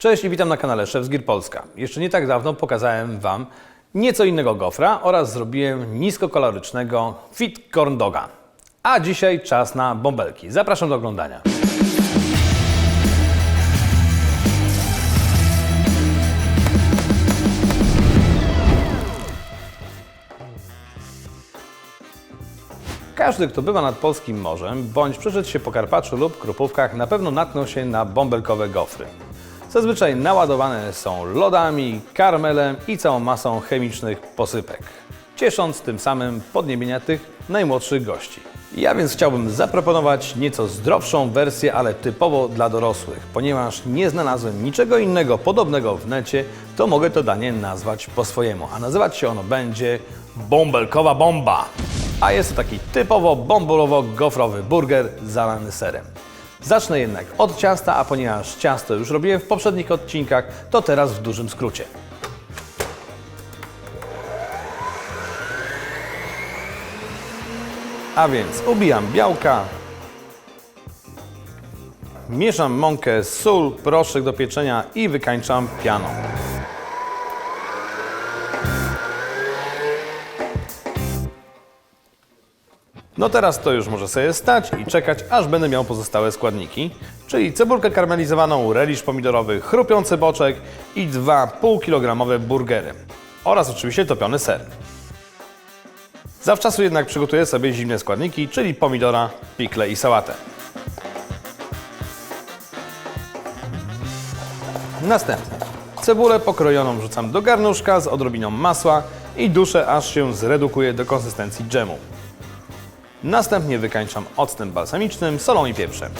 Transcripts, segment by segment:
Cześć i witam na kanale Szef z Polska. Jeszcze nie tak dawno pokazałem Wam nieco innego gofra oraz zrobiłem niskokalorycznego fit corn doga. A dzisiaj czas na bąbelki. Zapraszam do oglądania. Każdy, kto bywa nad polskim morzem, bądź przeszedł się po Karpaczu lub Krupówkach, na pewno natknął się na bąbelkowe gofry. Zazwyczaj naładowane są lodami, karmelem i całą masą chemicznych posypek, ciesząc tym samym podniebienia tych najmłodszych gości. Ja więc chciałbym zaproponować nieco zdrowszą wersję, ale typowo dla dorosłych. Ponieważ nie znalazłem niczego innego podobnego w necie, to mogę to danie nazwać po swojemu, a nazywać się ono będzie bąbelkowa bomba. A jest to taki typowo bąbolowo-gofrowy burger zalany serem. Zacznę jednak od ciasta, a ponieważ ciasto już robiłem w poprzednich odcinkach, to teraz w dużym skrócie. A więc ubijam białka, mieszam mąkę, sól, proszek do pieczenia i wykańczam pianą. No teraz to już może sobie stać i czekać, aż będę miał pozostałe składniki, czyli cebulkę karmelizowaną, relisz pomidorowy, chrupiący boczek i dwa półkilogramowe burgery oraz oczywiście topiony ser. Zawczasu jednak przygotuję sobie zimne składniki, czyli pomidora, pikle i sałatę. Następnie cebulę pokrojoną wrzucam do garnuszka z odrobiną masła i duszę aż się zredukuje do konsystencji dżemu. Następnie wykańczam octem balsamicznym, solą i pieprzem.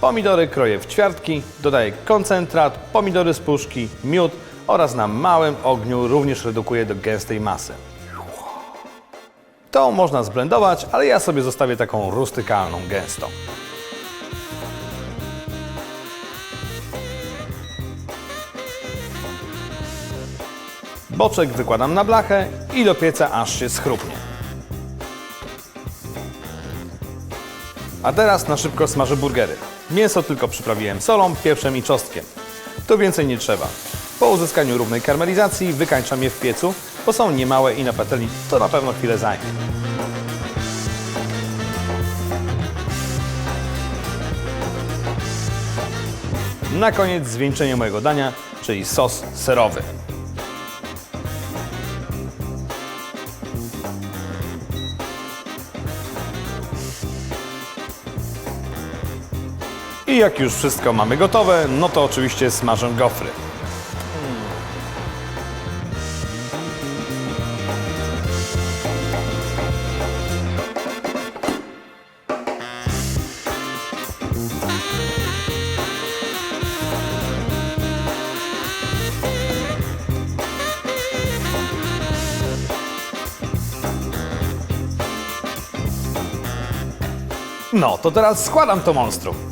Pomidory kroję w ćwiartki, dodaję koncentrat, pomidory z puszki, miód oraz na małym ogniu również redukuję do gęstej masy. To można zblendować, ale ja sobie zostawię taką rustykalną, gęstą. Boczek wykładam na blachę i do pieca aż się schrupnie. A teraz na szybko smażę burgery. Mięso tylko przyprawiłem solą, pieprzem i czosnkiem. Tu więcej nie trzeba. Po uzyskaniu równej karmelizacji wykańczam je w piecu, bo są niemałe i na patelni to na pewno chwilę zajmie. Na koniec zwieńczenie mojego dania, czyli sos serowy. I jak już wszystko mamy gotowe, no to oczywiście smażę gofry. No, to teraz składam to monstrum.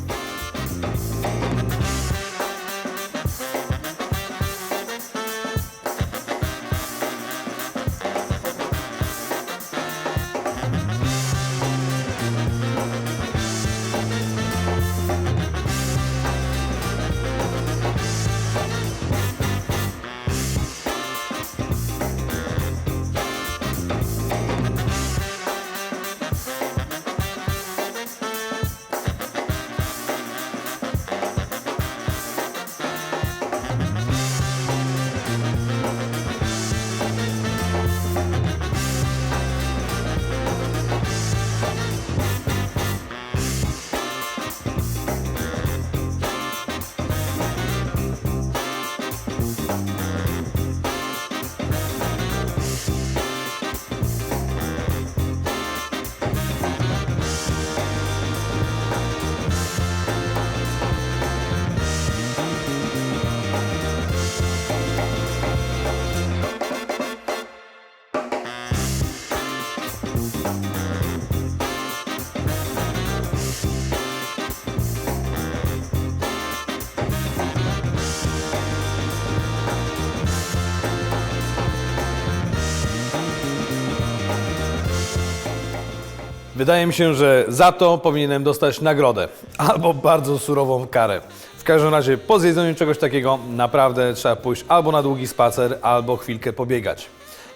Wydaje mi się, że za to powinienem dostać nagrodę albo bardzo surową karę. W każdym razie po zjedzeniu czegoś takiego naprawdę trzeba pójść albo na długi spacer, albo chwilkę pobiegać.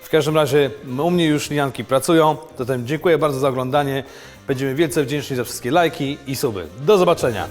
W każdym razie u mnie już lianki pracują, zatem dziękuję bardzo za oglądanie. Będziemy wielce wdzięczni za wszystkie lajki i suby. Do zobaczenia!